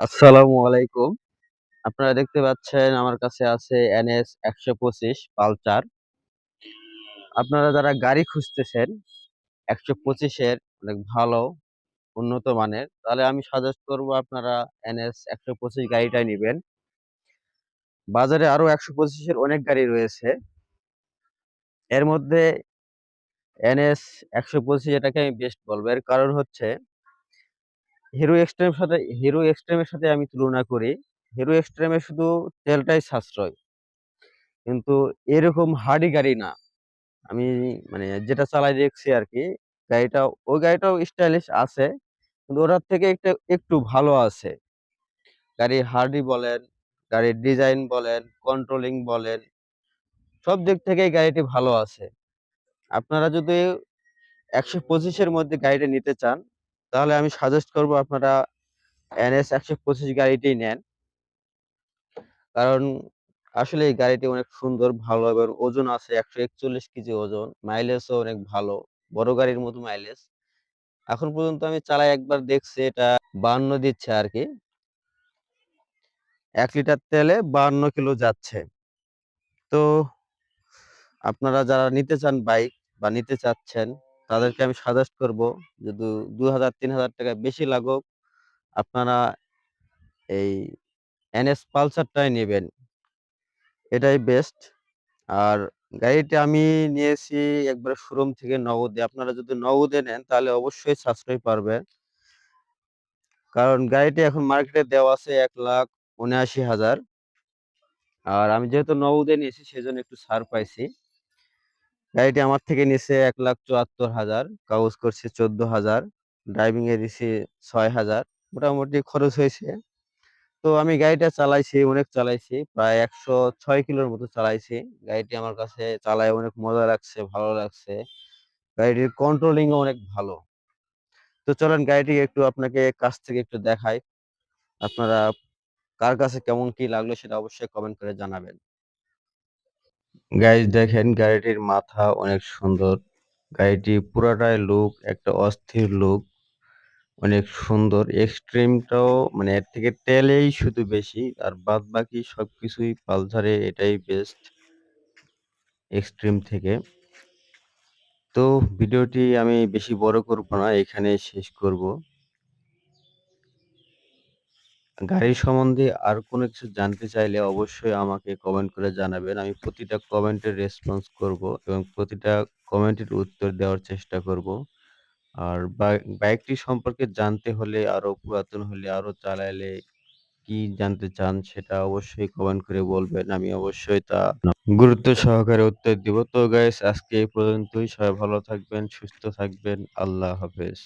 আসসালামু আলাইকুম। আপনারা দেখতে পাচ্ছেন আমার কাছে আছে এনএস একশো পঁচিশ পালসার। আপনারা যারা গাড়ি খুঁজতেছেন ১২৫ এর অনেক ভালো উন্নত মানের, তাহলে আমি সাজেস্ট করব আপনারা এনএস একশো পঁচিশ গাড়িটাই নিবেন। বাজারে আরও ১২৫ এর অনেক গাড়ি রয়েছে। এর মধ্যে এনএস একশো পঁচিশ এটাকে আমি বেস্ট বলব এর কারণ হচ্ছে হিরো এক্সট্রিম সাথে হিরো এক্সট্রিম এর সাথে আমি তুলনা করি। হিরো এক্সট্রিম শুধু তেলটাই সাশ্রয়। কিন্তু এরকম হার্ডি গাড়ি না। আমি মানে যেটা চালায় দেখছি আর কি গাড়িটা ওই গাড়িটাও স্টাইলিশ আছে। কিন্তু ওটার থেকে একটু, একটু ভালো আছে। গাড়ির হার্ডি বলেন, গাড়ির ডিজাইন বলেন, কন্ট্রোলিং বলেন, সব দিক থেকেই গাড়িটি ভালো আছে। আপনারা যদি ১২৫ এর মধ্যে গাড়িটা নিতে চান, তাহলে আমি সাজেস্ট করব আপনারা এনএস একশো পঁচিশ গাড়িটি নেন। কারণ আসলে এই গাড়িটি অনেক সুন্দর, ভালো এবং ওজন আছে ১৪১ কেজি ওজন। মাইলেজও অনেক ভালো। বড় গাড়ির মতো মাইলেজ। এখন পর্যন্ত আমি চালাই একবার দেখছি এটা ৫২ দিচ্ছে আর কি এক লিটার তেলে ৫২ কিলো যাচ্ছে। তো আপনারা যারা নিতে চান বাইক বা নিতে চাচ্ছেন, তাদেরকে আমি সাজেস্ট করব যদি ৳২,০০০-৩,০০০ টাকা বেশি লাগুক, আপনারা এই NS পালসারটাই নেবেন এটাই বেস্ট। আর গাড়িটা আমি নিয়েছি একবার শোরুম থেকে নগদে। আপনারা যদি নগদে নেন তাহলে অবশ্যই সাশ্রয় পারবেন। কারণ গাড়িটি এখন মার্কেটে দেওয়া আছে ১,৭৯,০০০ আর আমি যেহেতু নগদে নিয়েছি সেজন্য একটু ছাড় পাইছি। গাড়িটি আমার থেকে নিছে ১,৭৪,০০০, কাগজ করছে ১৪,০০০, ড্রাইভিং এ দিছে ছয় হাজার মোটামুটি খরচ হয়েছে। তো আমি গাড়িটা চালাইছি, অনেক চালাইছি। প্রায় ১০৬ কিলোর মতো চালাইছি। গাড়িটি আমার কাছে চালায় অনেক মজা লাগছে, ভালো লাগছে। গাড়িটির কন্ট্রোলিং অনেক ভালো। তো চলেন গাড়িটি একটু আপনাকে কাছ থেকে একটু দেখাই। আপনারা কার কাছে কেমন কি লাগল সেটা অবশ্যই কমেন্ট করে জানাবেন। গাইস দেখেন গাড়িটির মাথা অনেক সুন্দর। গাড়িটি পুরাটাই লুক একটা অস্থির লুক। অনেক সুন্দর। এক্সট্রিমটাও মানে এর থেকে তেলেই শুধু বেশি। আর বাদবাকি সবকিছুই পালসারে এটাই বেস্ট। এক্সট্রিম থেকে। তো ভিডিওটি আমি বেশি বড় করব না, এখানে শেষ করব। গাড়ি সম্বন্ধে আর কোনো কিছু জানতে চাইলে অবশ্যই আমাকে কমেন্ট করে জানাবেন। আমি প্রতিটা কমেন্টের রেসপন্স করব এবং প্রতিটা কমেন্টের উত্তর দেওয়ার চেষ্টা করব। আর বাইকটি সম্পর্কে জানতে হলে আরও পুরাতন হলে, আরও চালাইলে কি জানতে চান সেটা অবশ্যই কমেন্ট করে বলবেন। আমি অবশ্যই তা গুরুত্ব সহকারে উত্তর দিব। তো গাইস আজকে এই পর্যন্তই। সবাই ভালো থাকবেন, সুস্থ থাকবেন। আল্লাহ হাফেজ।